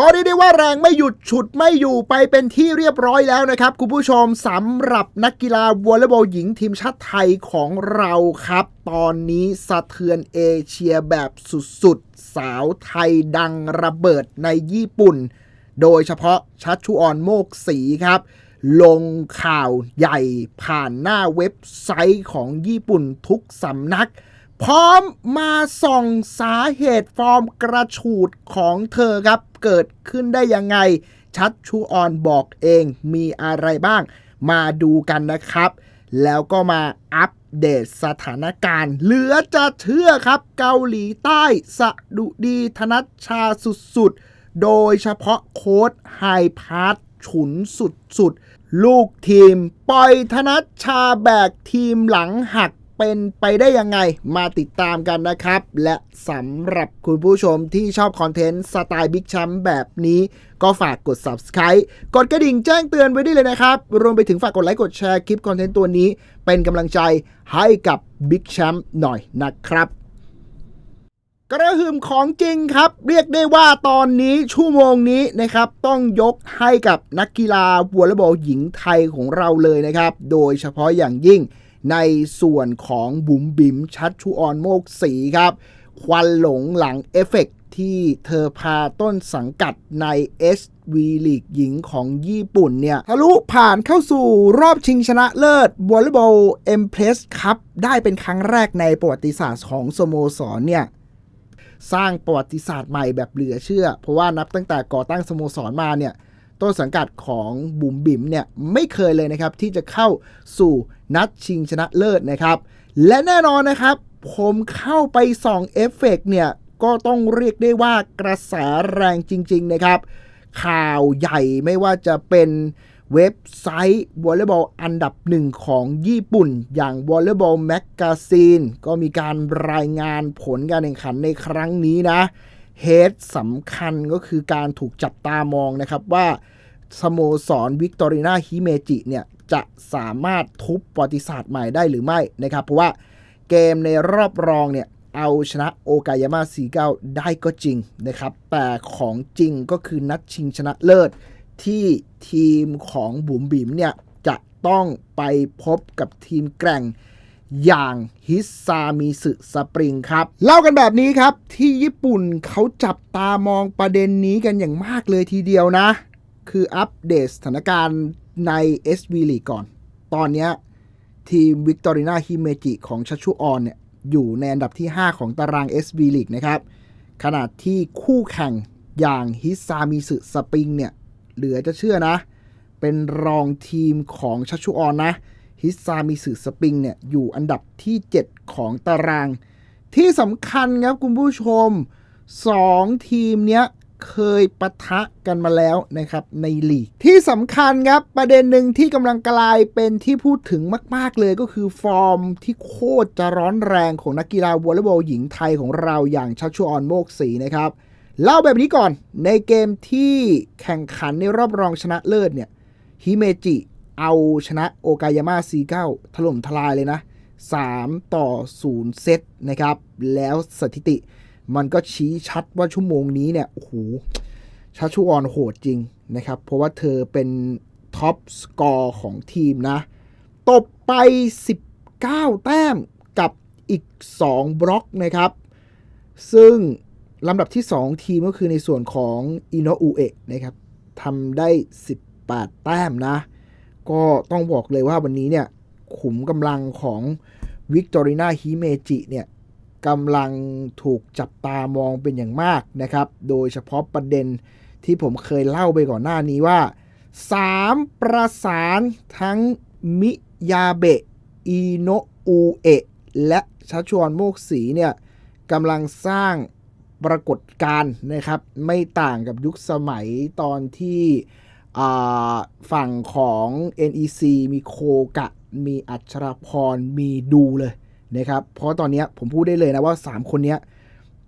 ก็เรียกได้ว่าแรงไม่หยุดฉุดไม่อยู่ไปเป็นที่เรียบร้อยแล้วนะครับ คุณผู้ชมสำหรับนักกีฬาวอลเลย์บอลหญิงทีมชาติไทยของเราครับ ตอนนี้สะเทือนเอเชียแบบสุดๆ สาวไทยดังระเบิดในญี่ปุ่น โดยเฉพาะชัชชุออนโมกสีครับ ลงข่าวใหญ่ผ่านหน้าเว็บไซต์ของญี่ปุ่นทุกสำนัก พร้อมมาส่องสาเหตุฟอร์มกระฉูดของเธอครับ เกิดขึ้นได้ยังไง ชัดชูออนบอกเองมีอะไรบ้าง มาดูกันนะครับ แล้วก็มาอัปเดตสถานการณ์ เหลือจะเชื่อครับเกาหลีใต้สะดุดีธนัชชาสุดๆ โดยเฉพาะโค้ดไฮพาร์ทฉุนสุดๆ ลูกทีม ปล่อยธนัชชาแบกทีมหลังหัก เป็นไปได้ยังไงมาติดตามกันนะครับ และสำหรับคุณผู้ชมที่ชอบคอนเทนต์สไตล์บิ๊กแชมป์แบบนี้ ก็ฝากกด subscribe กดกระดิ่งแจ้งเตือนไว้ได้เลยนะครับ รวมไปถึงฝากกดไลค์กดแชร์คลิปคอนเทนต์ตัวนี้ เป็นกำลังใจให้กับบิ๊กแชมป์หน่อยนะครับกระหึ่มของจริงครับ เรียกได้ว่าตอนนี้ชั่วโมงนี้นะครับ ต้องยกให้กับนักกีฬาวอลเลย์บอลหญิงไทยของเราเลยนะครับ โดยเฉพาะอย่างยิ่ง ในส่วนของบุ๋มบิ๋มชัดชูออนโมกสีครับ ควันหลงหลังเอฟเฟกต์ที่เธอพาต้นสังกัดใน SV ลีกหญิงของญี่ปุ่นเนี่ยทะลุผ่านเข้าสู่รอบชิงชนะเลิศวอลเลย์บอลเอ็มเพลสครับได้เป็นครั้งแรกในประวัติศาสตร์ของสโมสรเนี่ยสร้างประวัติศาสตร์ใหม่แบบเหลือเชื่อ เพราะว่านับตั้งแต่ก่อตั้งสโมสรมาเนี่ย ต้นสังกัดของบุ๋มบิ๋มเนี่ยไม่เคยเลยนะครับ ที่จะเข้าสู่นัดชิงชนะเลิศนะครับ และแน่นอนนะครับ ผมเข้าไปส่องเอฟเฟกต์เนี่ยก็ต้องเรียกได้ว่ากระแสแรงจริง ๆ นะครับ ข่าวใหญ่ไม่ว่าจะเป็นเว็บไซต์วอลเลย์บอลอันดับหนึ่งของญี่ปุ่น อย่างวอลเลย์บอลแมกกาซีนก็มีการรายงานผลการแข่งขันในครั้งนี้นะเฮดสำคัญก็คือการถูกจับตามองนะครับว่า สโมสรวิกตอรีนาฮิเมจิเนี่ยจะสามารถทุบประวัติศาสตร์ใหม่ได้หรือไม่นะครับ เพราะว่าเกมในรอบรองเนี่ยเอาชนะโอกายาม่าสีเก้าได้ก็จริงนะครับ แต่ของจริงก็คือนัดชิงชนะเลิศ ที่ทีมของบุ๋มบิ๋มเนี่ย จะต้องไปพบกับทีมแกร่งอย่างฮิซามิสึสปริงครับ เล่ากันแบบนี้ครับ ที่ญี่ปุ่นเขาจับตามองประเด็นนี้กันอย่างมากเลยทีเดียวนะ คืออัปเดตสถานการณ์ใน SV League ก่อน ตอนนี้ทีมวิกตอรีนาฮิเมจิของชัชชุออนเนี่ยอยู่ในอันดับที่ 5 ของตาราง SV League นะครับ ขณะที่คู่แข่งอย่างฮิซามิสึสปริงเนี่ย เหลือจะเชื่อนะ เป็นรองทีมของชัชชุออนนะ ฮิซามิสึสปริงเนี่ยอยู่อันดับที่ 7 ของตาราง ที่สำคัญครับคุณผู้ชม 2 ทีมเนี้ย เคยปะทะกันมาแล้วนะครับในลีก ที่สำคัญครับประเด็นหนึ่งที่กำลังกลายเป็นที่พูดถึงมาก ๆ เลยก็คือฟอร์มที่โคตรจะร้อนแรงของนักกีฬาวอลเลย์บอลหญิงไทยของเราอย่างชัชชุออนโมกศรีนะครับ เล่าแบบนี้ก่อนในเกมที่แข่งขันในรอบรองชนะเลิศเนี่ยฮิเมจิเอาชนะโอกายาม่าซีเก้าถล่มทลายเลยนะ 3 ต่อ 0 เซตนะครับ แล้วสถิติ มันก็ชี้ชัดว่าชั่วโมงนี้เนี่ยโอ้โหชาชูออนโหดจริงนะครับ เพราะว่าเธอเป็นท็อปสกอร์ของทีมนะ ตบไป 19 แต้มกับอีก 2 บล็อกนะครับ ซึ่งลำดับที่ 2 ทีมก็คือในส่วนของอินโนอุเอะนะครับทำได้ 18 แต้มนะ ก็ต้องบอกเลยว่าวันนี้เนี่ย ขุมกำลังของวิกตอรีนาฮิเมจิเนี่ย กำลังถูกจับตามองเป็นอย่างมากนะครับ โดยเฉพาะประเด็นที่ผมเคยเล่าไปก่อนหน้านี้ว่า 3 ประสานทั้งมิยาเบะอิโนอุเอะและชัชวนโมกสีเนี่ยกำลังสร้างปรากฏการณ์นะครับ ไม่ต่างกับยุคสมัยตอนที่ฝั่งของ NEC มีโคกะ มีอัชราพร มีดูเลย นะครับเพราะตอนนี้ผมพูดได้เลยนะว่า 3 คนนี้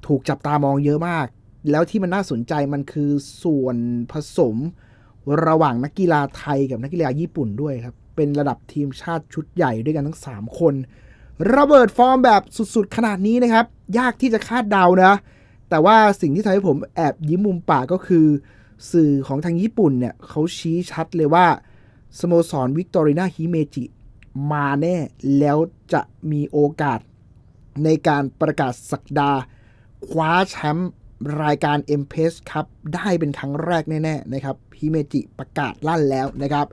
ถูกจับตามองเยอะมาก แล้วที่มันน่าสนใจมันคือส่วนผสมระหว่างนักกีฬาไทยกับนักกีฬาญี่ปุ่นด้วยครับ เป็นระดับทีมชาติชุดใหญ่ด้วยกันทั้ง 3 คน ระเบิดฟอร์มแบบสุดๆ ขนาดนี้นะครับ ยากที่จะคาดเดานะ แต่ว่าสิ่งที่ทำให้ผมแอบยิ้มมุมปากก็คือ สื่อของทางญี่ปุ่นเนี่ยเขาชี้ชัดเลยว่าสโมสรวิกตอรีนาฮิเมจิ มาแน่ แล้วจะมีโอกาสในการประกาศสักดา คว้าแชมป์รายการ m p e s ครับ ได้เป็นครั้งแรกแน่ ๆ นะครับฮิเมจิประกาศลั่นแล้วนะครับ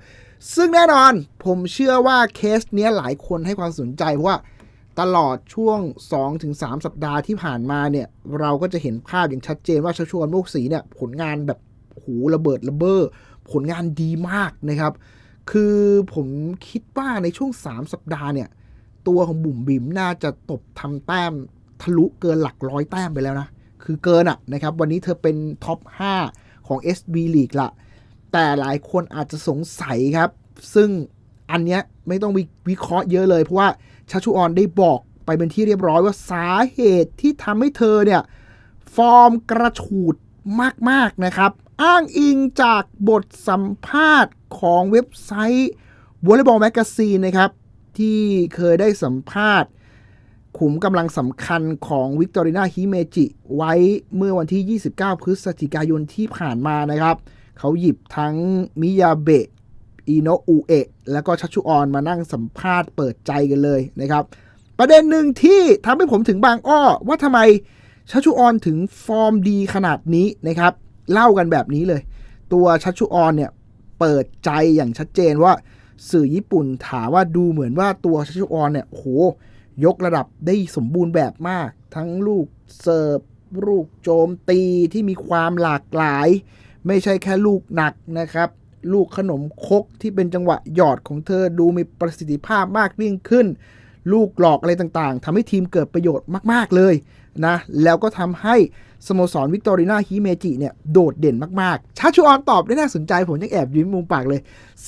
ซึ่งแน่นอนผมเชื่อว่าเคสเนี้ยหลายคนให้ความสนใจเพราะว่าตลอดช่วง 2-3 สัปดาห์ที่ผ่านมาเนี่ย เราก็จะเห็นภาพอย่างชัดเจนว่าชาชวนโมกสีเนี่ย ผลงานแบบหูระเบิดระเบ้อผลงานดีมากนะครับ คือผมคิดว่าในช่วง 3 สัปดาห์เนี่ย ตัวของบุ๋มบิ๋มน่าจะตบทำแต้มทะลุเกินหลักร้อยแต้มไปแล้วนะ คือเกินอะนะครับ วันนี้เธอเป็นท็อป 5 ของ SB League ละ แต่หลายคนอาจจะสงสัยครับ ซึ่งอันเนี้ยไม่ต้องวิวิเคราะห์เยอะเลย เพราะว่าชาชูออนได้บอกไปเป็นที่เรียบร้อยว่าสาเหตุที่ทำให้เธอเนี่ย ฟอร์มกระฉูดมาก ๆ นะครับ อ้างอิงจากบทสัมภาษณ์ ของเว็บไซต์ Volleyball Magazine นะครับ ที่เคยได้สัมภาษณ์ ขุมกำลังสำคัญของวิกตอรีนาฮิเมจิ ไว้เมื่อวันที่ 29 พฤศจิกายนที่ผ่านมานะครับ เขาหยิบทั้งมิยาเบะอิโนอุเอะแล้วก็ชัชชุออนมานั่งสัมภาษณ์เปิดใจกันเลยนะครับ ประเด็นหนึ่งที่ทำให้ผมถึงบางอ้อ ว่าทำไมชัชชุออนถึงฟอร์มดีขนาดนี้นะครับ เล่ากันแบบนี้เลย ตัวชัชชุออนเนี่ย เปิดใจอย่างชัดเจนว่าสื่อญี่ปุ่นถามว่าดูเหมือนว่าตัวชัชชุออนเนี่ยโหยกระดับได้สมบูรณ์แบบมาก ทั้งลูกเสิร์ฟลูกโจมตีที่มีความหลากหลาย ไม่ใช่แค่ลูกหนักนะครับ ลูกขนมคกที่เป็นจังหวะหยอดของเธอดูมีประสิทธิภาพมากยิ่งขึ้น ลูกหลอกอะไรต่างๆทำให้ทีมเกิดประโยชน์มากๆเลยนะแล้วก็ทำให้สโมสรวิกตอรีนาฮิเมจิเนี่ยโดดเด่นมากๆ ชาชูออนตอบได้น่าสนใจผมยังแอบยิ้มมุมปากเลย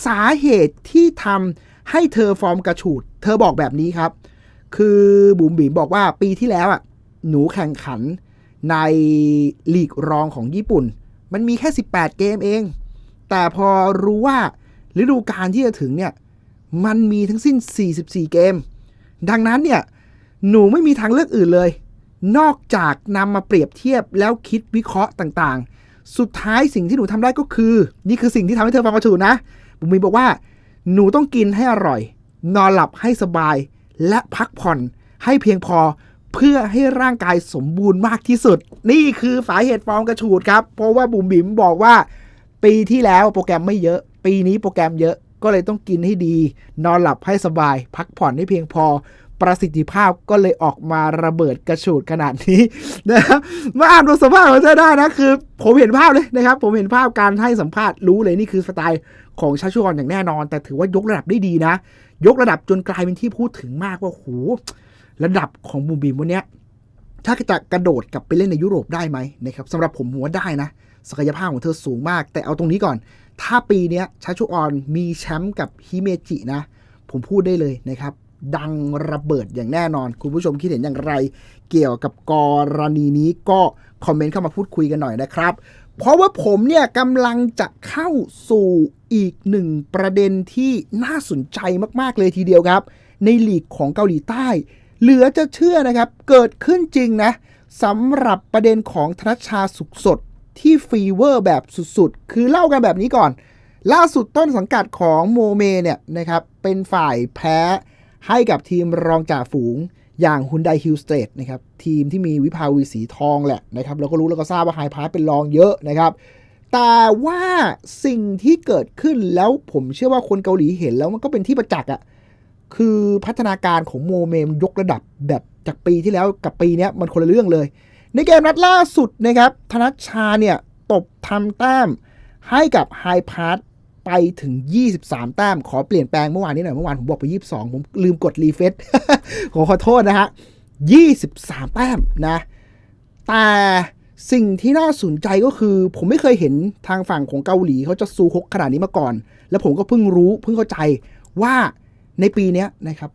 สาเหตุที่ทำให้เธอฟอร์มกระฉูด เธอบอกแบบนี้ครับ คือบุ๋มบิ๋มบอกว่าปีที่แล้วอะหนูแข่งขันในลีกรองของญี่ปุ่น มันมีแค่ 18 เกมเอง แต่พอรู้ว่าฤดูกาลที่จะถึงเนี่ยมันมีทั้งสิ้น 44 เกม ดังนั้นเนี่ยหนูไม่มีทางเลือกอื่นเลย นอกจากนำมาเปรียบเทียบแล้วคิดวิเคราะห์ต่างๆ สุดท้ายสิ่งที่หนูทำได้ก็คือ นี่คือสิ่งที่ทำให้เธอฟังกระชูนะบุ๋มบิ๋มบอกว่า หนูต้องกินให้อร่อย นอนหลับให้สบาย และพักผ่อนให้เพียงพอเพื่อให้ร่างกายสมบูรณ์มากที่สุด นี่คือสาเหตุฟอร์มกระฉูดครับ เพราะว่าบุ๋มบิ๋มบอกว่า ปีที่แล้วโปรแกรมไม่เยอะ ปีนี้โปรแกรมเยอะ ก็เลยต้องกินให้ดี นอนหลับให้สบาย พักผ่อนให้เพียงพอ ประสิทธิภาพก็เลยออกมาระเบิดกระฉูดขนาดนี้นะครับมาอ่านบทสัมภาษณ์ของเธอได้นะคือ ผมเห็นภาพเลยนะครับ ผมเห็นภาพการให้สัมภาษณ์รู้เลยนี่คือสไตล์ของชาชวอนอย่างแน่นอน แต่ถือว่ายกระดับได้ดีนะ ยกระดับจนกลายเป็นที่พูดถึงมากว่าโหระดับของบูมบีมวันนี้ถ้าจะกระโดดกลับไปเล่นในยุโรปได้ไหมนะครับสำหรับผมหัวาได้นะ ศักยภาพของเธอสูงมาก แต่เอาตรงนี้ก่อน ถ้าปีนี้ชาชูออนมีแชมป์กับฮิเมจินะ ผมพูดได้เลยนะครับ ดังระเบิดอย่างแน่นอน คุณผู้ชมคิดเห็นอย่างไร เกี่ยวกับกรณีนี้ก็คอมเมนต์เข้ามาพูดคุยกันหน่อยนะครับ เพราะว่าผมเนี่ยกำลังจะเข้าสู่อีกหนึ่งประเด็นที่น่าสนใจมากๆเลยทีเดียวครับ ในลีกของเกาหลีใต้ เหลือจะเชื่อนะครับ เกิดขึ้นจริงนะสำหรับประเด็นของธนชชาสุขสด ที่ฟีเวอร์แบบสุดๆ คือเล่ากันแบบนี้ก่อน ล่าสุดต้นสังกัดของโมเมเนี่ยนะครับ เป็นฝ่ายแพ้ให้กับทีมรองจ่าฝูงอย่างฮุนไดฮิลสเตทนะครับ ทีมที่มีวิภาวีสีทองแหละนะครับเราก็รู้แล้วก็ทราบว่าไฮพาร์เป็นรองเยอะนะครับ แต่ว่าสิ่งที่เกิดขึ้นแล้วผมเชื่อว่าคนเกาหลีเห็นแล้วมันก็เป็นที่ประจักษ์อะคือพัฒนาการของโมเมมยกระดับแบบจากปีที่แล้วกับปีนี้มันคนละเรื่องเลย ในเกมนัดล่าสุดนะครับ ธนัชชาเนี่ยตบทำแต้มให้กับไฮพาร์ตไปถึง 23 แต้ม ขอเปลี่ยนแปลงเมื่อวานนี้หน่อย เมื่อวานผมบอกไป 22 ผมลืมกดรีเฟซขอขอโทษนะฮะ 23 แต้มนะ แต่สิ่งที่น่าสนใจก็คือ ผมไม่เคยเห็นทางฝั่งของเกาหลีเขาจะซูฮกขนาดนี้มาก่อน แล้วผมก็เพิ่งรู้เพิ่งเข้าใจว่าในปีนี้นะครับ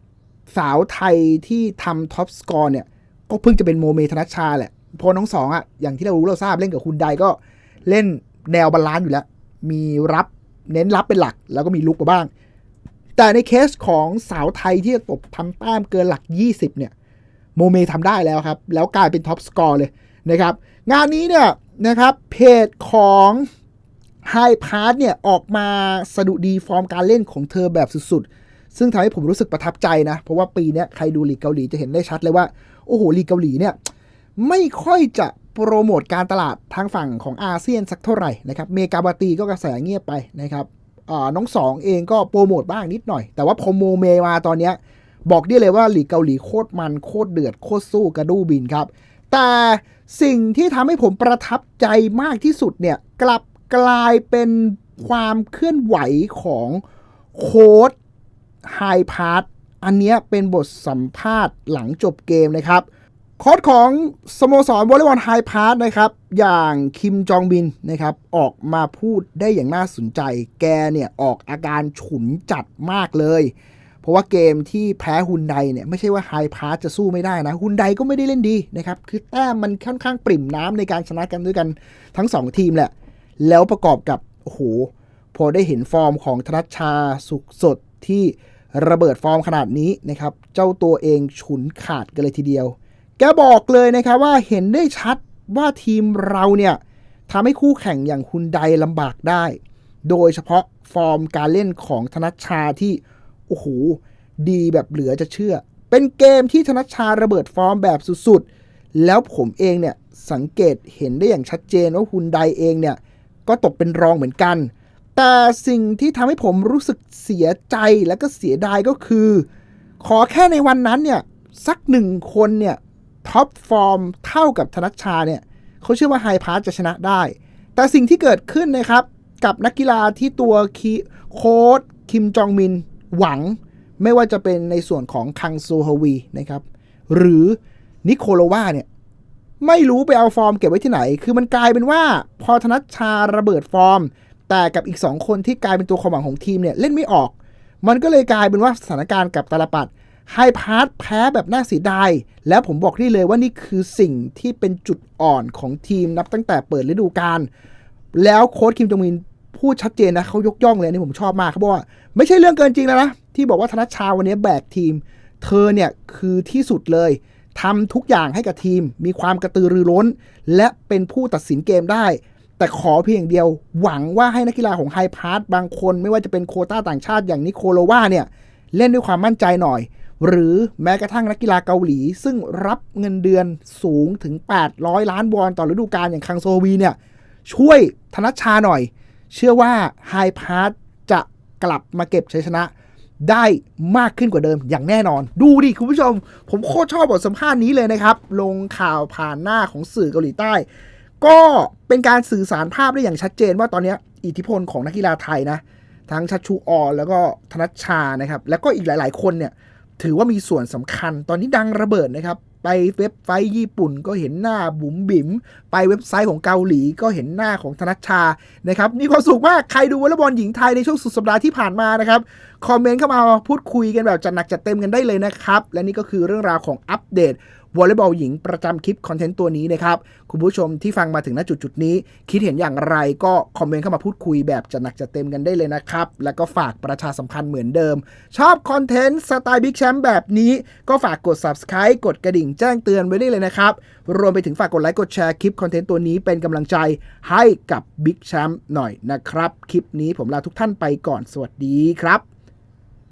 สาวไทยที่ทำท็อปสกอร์เนี่ย ก็เพิ่งจะเป็นโมเมธนัชชาแหละ พอน้องสองอะอย่างที่เรารู้เราทราบเล่นกับคุณใดก็เล่นแนวบาลานซ์อยู่แล้ว มีรับเน้นรับเป็นหลัก แล้วก็มีลุกมาบ้าง แต่ในเคสของสาวไทยที่ตบทำแต้มเกินหลัก 20 เนี่ย โมเมทำได้แล้วครับ แล้วกลายเป็นท็อปสกอร์เลยนะครับ งานนี้เนี่ยนะครับเพจของไฮพาร์ทเนี่ยออกมาสะดุดีฟอร์มการเล่นของเธอแบบสุดๆ ซึ่งทำให้ผมรู้สึกประทับใจนะ เพราะว่าปีนี้ใครดูลีกเกาหลีจะเห็นได้ชัดเลยว่า โอ้โหลีกเกาหลีเนี่ย ไม่ค่อยจะโปรโมทการตลาดทางฝั่งของอาเซียนสักเท่าไหร่นะครับเมกาบาตีก็กระแสเงียบไปนะครับน้องสองเองก็โปรโมทบ้างนิดหน่อย แต่ว่าพอโมเมมาตอนนี้บอกได้เลยว่าหลีกเกาหลีโคตรมันโคตรเดือดโคตรสู้กระดูบินครับ แต่สิ่งที่ทำให้ผมประทับใจมากที่สุดเนี่ยกลับกลายเป็นความเคลื่อนไหวของโค้ดไฮพาร์ทอันนี้เป็นบทสัมภาษณ์หลังจบเกมนะครับ โค้ดของสโมสรวอลเลย์บอลไฮพาร์ทนะครับ อย่างคิมจองบินนะครับ ออกมาพูดได้อย่างน่าสนใจ แกเนี่ย ออกอาการฉุนจัดมากเลย เพราะว่าเกมที่แพ้ฮุนไดเนี่ย ไม่ใช่ว่าไฮพาร์ทจะสู้ไม่ได้นะฮุนไดก็ไม่ได้เล่นดีนะครับ คือแต้มมันค่อนข้างปริ่มน้ำในการชนะกันด้วยกันทั้ง 2 ทีมแหละ แล้วประกอบกับโอ้โหพอได้เห็นฟอร์มของธนัชชาสุขสดที่ระเบิดฟอร์มขนาดนี้นะครับเจ้าตัวเองฉุนขาดกันเลยทีเดียว แกบอกเลยนะครับว่าเห็นได้ชัดว่าทีมเราเนี่ยทำให้คู่แข่งอย่างคุณไดลำบากได้ โดยเฉพาะฟอร์มการเล่นของธนัชชาที่โอ้โหดีแบบเหลือจะเชื่อ เป็นเกมที่ธนัชชาระเบิดฟอร์มแบบสุดๆ แล้วผมเองเนี่ยสังเกตเห็นได้อย่างชัดเจนว่าฮุนไดเองเนี่ยก็ตกเป็นรองเหมือนกัน แต่สิ่งที่ทำให้ผมรู้สึกเสียใจและก็เสียดายก็คือ ขอแค่ในวันนั้นเนี่ยสักหนึ่งคนเนี่ย ท็อปฟอร์มเท่ากับธนัชชาเนี่ยเขาเชื่อว่าไฮพาร์จะชนะได้ แต่สิ่งที่เกิดขึ้นนะครับ กับนักกีฬาที่ตัวคีโค้ดคิมจองมินหวัง ไม่ว่าจะเป็นในส่วนของคังโซฮวีนะครับหรือนิโคโลวาเนี่ยไม่รู้ไปเอาฟอร์มเก็บไว้ที่ไหน คือมันกลายเป็นว่าพอธนัชชาระเบิดฟอร์ม แต่กับอีก 2 คนที่กลายเป็นตัวความหวังของทีมเนี่ยเล่นไม่ออก มันก็เลยกลายเป็นว่าสถานการณ์กับตาลปัด ไฮพาร์ทแพ้แบบน่าเสียดาย แล้วผมบอกได้เลยว่านี่คือสิ่งที่เป็นจุดอ่อนของทีมนับตั้งแต่เปิดฤดูกาลแล้วโค้ชคิมจงมินพูดชัดเจนนะเขายกย่องเลยนี่ผมชอบมากเขาบอกว่า ไม่ใช่เรื่องเกินจริงแล้วนะ ที่บอกว่าธนัชชาวันนี้แบกทีม เธอเนี่ยคือที่สุดเลยทำทุกอย่างให้กับทีม มีความกระตือรือร้น และเป็นผู้ตัดสินเกมได้ แต่ขอเพียงเดียวหวังว่าให้นักกีฬาของไฮพาร์ทบางคน ไม่ว่าจะเป็นโคต้าต่างชาติอย่างนิโคโลวาเนี่ยเล่นด้วยความมั่นใจหน่อย หรือแม้กระทั่งนักกีฬาเกาหลี ซึ่งรับเงินเดือนสูงถึง 800 ล้านวอนต่อฤดูกาลอย่างคังโซวีเนี่ย ช่วยธนัชชาหน่อย เชื่อว่าไฮพาร์ทจะกลับมาเก็บชัยชนะได้มากขึ้นกว่าเดิมอย่างแน่นอน ดูดิคุณผู้ชม ผมโคตรชอบบทสัมภาษณ์นี้เลยนะครับ ลงข่าวผ่านหน้าของสื่อเกาหลีใต้ ก็เป็นการสื่อสารภาพได้อย่างชัดเจนว่าตอนนี้อิทธิพลของนักกีฬาไทยนะ ทั้งชัชชูออนแล้วก็ธนัชชานะครับ แล้วก็อีกหลาย ๆ คนเนี่ย ถือว่ามีส่วนสำคัญ ตอนนี้ดังระเบิดนะครับ ไปเว็บไซต์ญี่ปุ่นก็เห็นหน้าบุ๋มบิ๋ม ไปเว็บไซต์ของเกาหลีก็เห็นหน้าของธนัชชา นะครับ มีความสุขมาก ใครดูวอลเลย์บอลหญิงไทยในช่วงสุดสัปดาห์ที่ผ่านมานะครับ คอมเมนต์เข้ามาพูดคุยกันแบบจัดหนักจัดเต็มกันได้เลยนะครับ และนี่ก็คือเรื่องราวของอัปเดต วอลเลย์บอลหญิงประจำคลิปคอนเทนต์ตัวนี้นะครับ คุณผู้ชมที่ฟังมาถึงณจุดจุดนี้ คิดเห็นอย่างไรก็คอมเมนต์เข้ามาพูดคุยแบบจัดหนักจัดเต็มกันได้เลยนะครับ แล้วก็ฝากประชาสัมพันธ์เหมือนเดิม ชอบคอนเทนต์สไตล์บิ๊กแชมป์แบบนี้ ก็ฝากกด subscribe กดกระดิ่งแจ้งเตือนไว้ได้เลยนะครับ รวมไปถึงฝากกดไลค์กดแชร์คลิปคอนเทนต์ตัวนี้เป็นกำลังใจให้กับบิ๊กแชมป์หน่อยนะครับ คลิปนี้ผมลาทุกท่านไปก่อนสวัสดีครับ